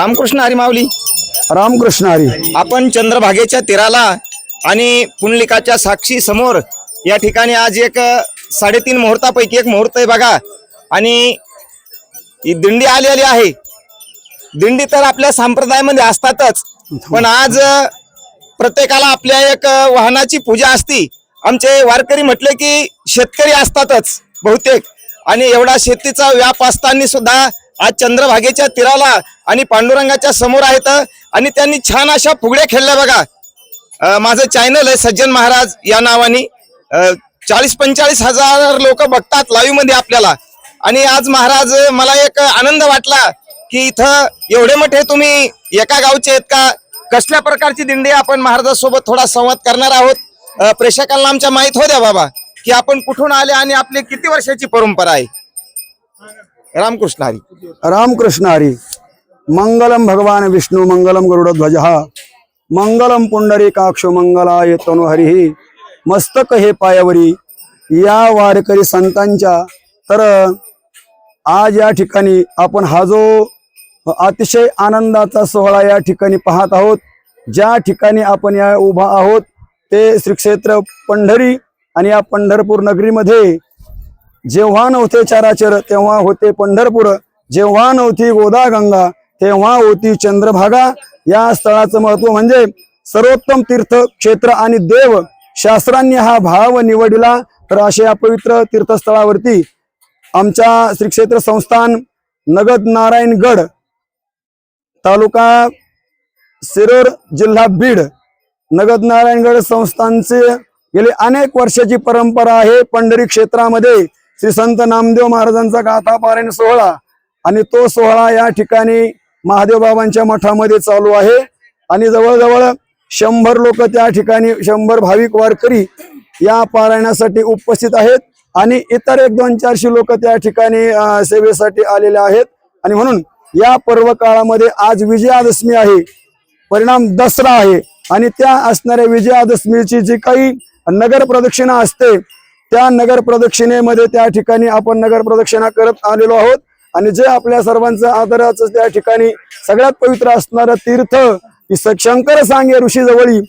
रामकृष्ण हरी माऊली. रामकृष्ण हरी. आपण चंद्रभागेच्या तीराला आणि पुंडलिकाच्या साक्षी समोर या ठिकाणी आज एक साडेतीन मुहूर्तापैकी एक मुहूर्त आहे बघा. आणि ही दिंडी आलेली आहे. दिंडी तर आपल्या संप्रदायामध्ये असतातच. पण आज प्रत्येकाला आपल्या एक वाहनाची पूजा असती. आमचे वारकरी म्हटले की शेतकरी असतातच बहुतेक. आणि एवढा शेतीचा व्याप असताना सुद्धा आज चंद्रभागेच्या तीराला आणि पांडुरंगाच्या समोर आहेत आणि त्यांनी छान अशा फुगड्या खेळल्या बघा. माझं चॅनल आहे सज्जन महाराज या नावाने. चाळीस पंचेचाळीस हजार लोक बघतात लाईव्हमध्ये आपल्याला. आणि आज महाराज मला एक आनंद वाटला की इथं एवढे मोठे तुम्ही एका गावचे आहेत का? कसल्या प्रकारची दिंडी आपण महाराजांसोबत थोडा संवाद करणार आहोत? प्रेक्षकांना आमच्या माहीत हो द्या बाबा की आपण कुठून आले आणि आपली किती वर्षाची परंपरा आहे? रामकृष्ण हरी। रामकृष्ण हरी। मंगलम भगवान विष्णू मंगलम गरुडध्वज। मंगलम पुंडरी काक्ष मंगलाय तनु हरी। मस्तक हे पायावरी। या वारकरी संतांच्या तर आज या ठिकाणी आपण हा जो अतिशय आनंदाचा सोहळा या ठिकाणी पाहत आहोत ज्या ठिकाणी आपण या उभा आहोत ते श्री क्षेत्र पंढरी आणि या पंढरपूर नगरीमध्ये जेव्हा नव्हते चराचर तेव्हा होते पंढरपूर. जेव्हा नव्हती गोदा गंगा तेव्हा होती चंद्रभागा. या स्थळाचं महत्त्व म्हणजे सर्वोत्तम तीर्थ क्षेत्र आणि देव. शास्त्रांनी हा भाव निवडला. तर अशा या पवित्र तीर्थस्थळावरती आमच्या श्री क्षेत्र संस्थान नगद नारायणगड तालुका सिरोर जिल्हा बीड नगद नारायणगड संस्थानचे गेली अनेक वर्षाची परंपरा आहे. पंढरी क्षेत्रामध्ये श्री संत नामदेव महाराजांचा गाथा पारायण सोहळा आणि तो सोहळा या ठिकाणी महादेव बाबांच्या मठामध्ये चालू आहे. आणि जवळजवळ शंभर लोक त्या ठिकाणी शंभर भाविक वारकरी या पारायणासाठी उपस्थित आहेत. आणि इतर एक दोन चारशे लोक त्या ठिकाणी सेवेसाठी आलेले आहेत. आणि म्हणून या पर्व काळामध्ये आज विजयादशमी आहे. परिणाम दसरा आहे. आणि त्या असणाऱ्या विजयादशमीची जी काही नगर प्रदक्षिणा असते त्या नगर प्रदक्षिणेमध्ये त्या ठिकाणी आपण नगर प्रदक्षिणा करत आलेलो आहोत. आणि जे आपल्या सर्वांचं आदराचं त्या ठिकाणी सगळ्यात पवित्र असणारं तीर्थ शंकर सांगे ऋषी जवळी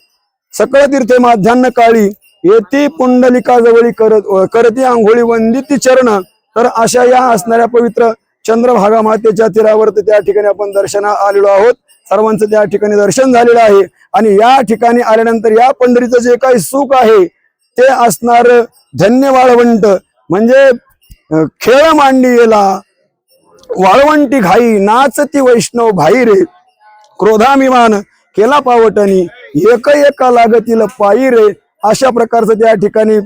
सकळ तीर्थे माध्यान्न काळी येती पुंडलिका जवळी करत करती आंघोळी वंदिती चरण. तर अशा या असणाऱ्या पवित्र चंद्रभागा मातेच्या तीरावरती त्या ठिकाणी आपण दर्शना आलेलो आहोत. सर्वांचं त्या ठिकाणी दर्शन झालेलं आहे. आणि या ठिकाणी आल्यानंतर या पंढरीचं जे काही सुख आहे ते असणार धन्य वाळवंट म्हणजे खेळ खेळ मांडियेला वाळवंटी घाई नाचती वैष्णव भाई रे क्रोधाभिमान केला पावटनी एक एका लागतील पायी रे अशा प्रकारचं त्या ठिकाणी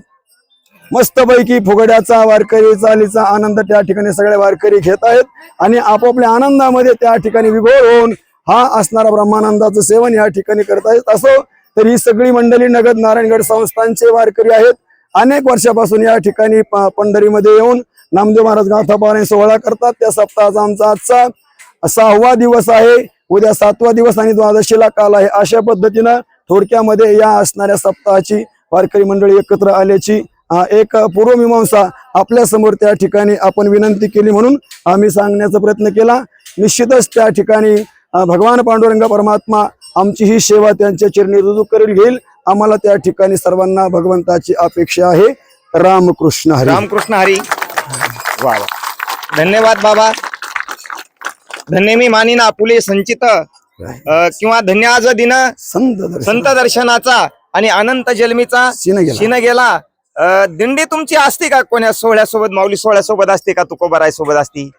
मस्तपैकी फुगड्याचा वारकरी चालीचा आनंद त्या ठिकाणी सगळे वारकरी घेत आहेत. आणि आपापल्या आनंदामध्ये त्या ठिकाणी विघोळ होऊन हा असणारा ब्रह्मानंदाचं सेवन या ठिकाणी करत आहेत. असो तर ही सगळी मंडळी नगद नारायणगड संस्थांचे वारकरी आहेत. अनेक वर्षापासून या ठिकाणी प- पंढरीमध्ये येऊन नामदेव महाराज गाथापाने सोहळा करतात. त्या सप्ताहाचा आमचा आजचा सहावा दिवस आहे. उद्या सातवा दिवस आणि द्वादशीला काल आहे. अशा पद्धतीनं थोडक्यामध्ये या असणाऱ्या सप्ताहाची वारकरी मंडळी एकत्र आल्याची एक पूर्वमीमांसा आपल्यासमोर त्या ठिकाणी आपण विनंती केली म्हणून आम्ही सांगण्याचा प्रयत्न केला. निश्चितच त्या ठिकाणी भगवान पांडुरंग परमात्मा आमची ही सेवा त्यांच्या चरणी रुजू करेल घेईल. आम्हाला त्या ठिकाणी सर्वांना भगवंताची अपेक्षा आहे. रामकृष्ण हरी. रामकृष्ण हरी. वा धन्यवाद बाबा. धन्य मी मानिना आपुले संचित किंवा धन्य आज दिन संत दर्शन. संत दर्शनाचा आणि अनंत जन्मीचा शिन गेला. दिंडी तुमची असते का कोण्या सोहळ्यासोबत? माऊली सोहळ्यासोबत असते का? तुकोबाराय सोबत असती?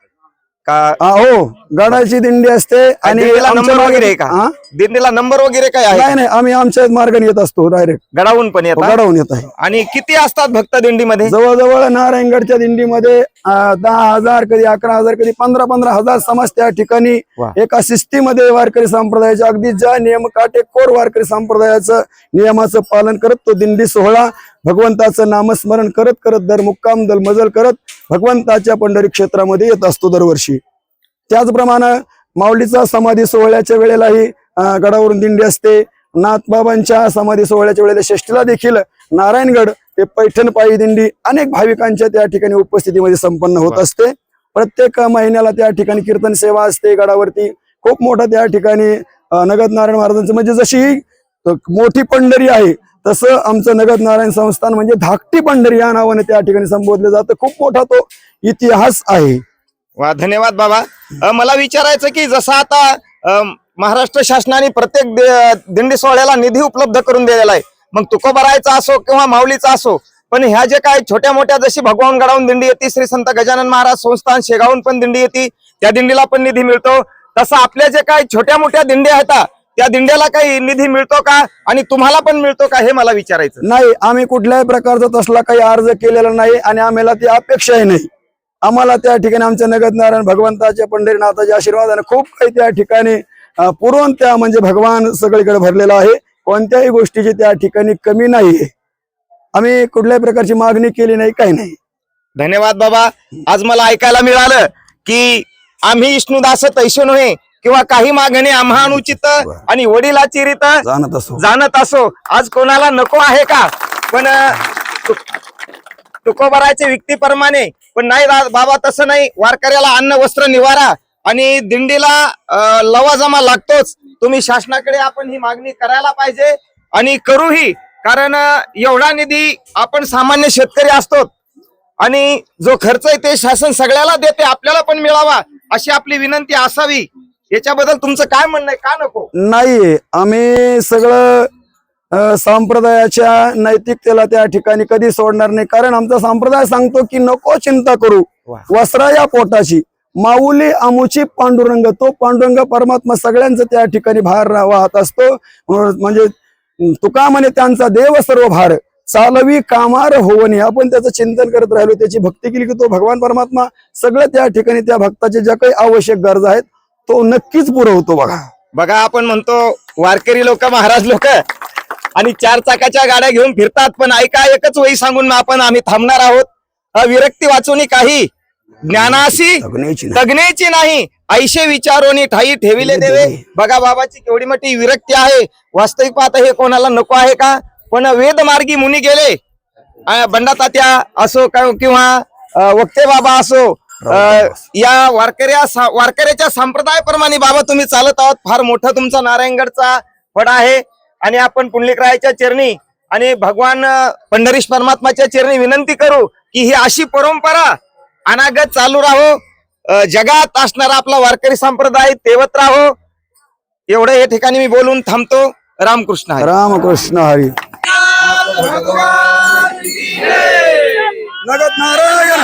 का? हा, गडाची दिंडी असते आणि नंबर वगैरे का? दिंडीला नंबर वगैरे काय आहे? नाही नाही आम्ही आमच्या मार्गाने येत असतो डायरेक्ट गडावून पण येतात गडावून येत आहे. आणि किती असतात भक्त दिंडीमध्ये? जवळजवळ नारायणगडच्या दिंडीमध्ये अं, दहा हजार कधी अकरा हजार कधी पंधरा पंधरा हजार समाज त्या ठिकाणी वा. एका शिस्तीमध्ये वारकरी संप्रदायाच्या अगदी ज्या नियम काटेकोर वारकरी संप्रदायाचं नियमाचं पालन करत तो दिंडी सोहळा भगवंताचं नामस्मरण करत करत दर मुक्काम दल मजल करत भगवंताच्या पंढरी क्षेत्रामध्ये येत असतो दरवर्षी. त्याचप्रमाणे माऊलीचा समाधी सोहळ्याच्या वेळेलाही गडावरून दिंडी असते. नाथबाबांच्या समाधी सोहळ्याच्या वेळेला षष्टीला देखील नारायणगड ते पैठण पायी दिंडी अनेक भाविकांच्या त्या ठिकाणी उपस्थितीमध्ये संपन्न होत असते. प्रत्येक महिन्याला त्या ठिकाणी कीर्तन सेवा असते. गडावरती खूप मोठा त्या ठिकाणी नगद नारायण महाराजांचं म्हणजे जशी मोठी पंढरी आहे तसं आमचं नगद नारायण संस्थान म्हणजे धाकटी पंढरी या नावाने त्या ठिकाणी संबोधलं जातं. खूप मोठा तो इतिहास आहे. वा धन्यवाद बाबा. मला विचारायचं की जसं आता महाराष्ट्र शासनाने प्रत्येक दिंडी सोहळ्याला निधी उपलब्ध करून दिलेला आहे. मग तुकोबारायचा असो किंवा माऊलीचा असो पण ह्या जे काय छोट्या मोठ्या जशी भगवान गडावून दिंडी येते श्री संत गजानन महाराज संस्थान शेगावून पण दिंडी येते त्या दिंडीला पण निधी मिळतो. तसं आपल्या जे काय छोट्या मोठ्या दिंड्या आहेत त्या दिंड्याला काही निधी मिळतो का? आणि तुम्हाला पण मिळतो का? हे मला विचारायचं नाही आम्ही कुठल्याही प्रकारचा तसला काही अर्ज केलेला नाही आणि आम्हाला ती अपेक्षाही नाही. आम्हाला त्या ठिकाणी आमच्या नगद नारायण भगवंताच्या पंढरीनाथाच्या आशीर्वादाने खूप काही त्या ठिकाणी पुरवून त्या म्हणजे भगवान सगळीकडे भरलेला आहे. कोणत्याही गोष्टीची त्या ठिकाणी कमी नाही. आम्ही कुठल्याही प्रकारची मागणी केली नाही काही नाही. धन्यवाद बाबा. आज मला ऐकायला मिळालं की आम्ही विष्णुदास तैसे नव्हे किंवा काही मागणे आम्हा अनुचित आणि वडिलाची रीत जाणत असो. जाणत असो. आज कोणाला नको आहे का? पण अं, तु- तुकोबराच्या व्यक्तीप्रमाणे पण नाही बाबा तसं नाही. वारकऱ्याला अन्न वस्त्र निवारा. आणि दिंडीला लवाजमा लागतोच. तुम्ही शासनाकडे आपण ही मागणी करायला पाहिजे आणि करूही कारण एवढा निधी आपण सामान्य शेतकरी असतो आणि जो खर्च आहे ते शासन सगळ्याला देते आपल्याला पण मिळावा अशी आपली विनंती असावी. याच्याबद्दल तुमचं काय म्हणणं आहे? का नको? नाहीये आम्ही सगळं संप्रदायाच्या नैतिकतेला त्या ठिकाणी कधी सोडणार नाही. कारण आमचा संप्रदाय सांगतो की नको चिंता करू. वा. वस्त्रा या पोटाची. माऊली आमुची पांडुरंग. तो पांडुरंग परमात्मा सगळ्यांचं त्या ठिकाणी भार वाहत असतो. म्हणजे तुका म्हणे त्यांचा देव सर्व भार चालवी कामार होवणे आपण त्याचं चिंतन करत राहिलो. त्याची भक्ती केली की तो भगवान परमात्मा सगळं त्या ठिकाणी त्या भक्ताचे ज्या काही आवश्यक गरजा आहेत तो नक्कीच पुरवतो बघा. बघा आपण म्हणतो वारकरी लोक महाराज लोक आणि चार चाकाच्या गाड्या घेऊन फिरतात पण ऐका एकच वही सांगून आपण आम्ही थांबणार आहोत. अविरक्ती विरक्ती वाचून काही. ज्ञानाशी जगण्याची नाही. ऐशे विचारोनी ठाई ठेविले देवे. बघा बाबाची केवढी मोठी विरक्ती आहे. वास्तविक पाहता हे कोणाला नको आहे का? पण वेद मार्गी मुनी गेले. बंडा तात्या असो का- किंवा वक्ते बाबा असो या वारकऱ्या वारकऱ्याच्या संप्रदायाप्रमाणे बाबा तुम्ही चालत आहात. फार मोठा तुमचा नारायणगडचा फड आहे. आणि आपण पुंडलिकरायाच्या चरणी आणि भगवान पंढरीश परमात्माच्या चरणी विनंती करू की ही अशी परंपरा अनागत चालू राहो. जगात असणारा आपला वारकरी संप्रदाय तेवत राहो. एवढं या ठिकाणी मी बोलून थांबतो. रामकृष्ण हरी. रामकृष्ण हरी. नगद नारायण.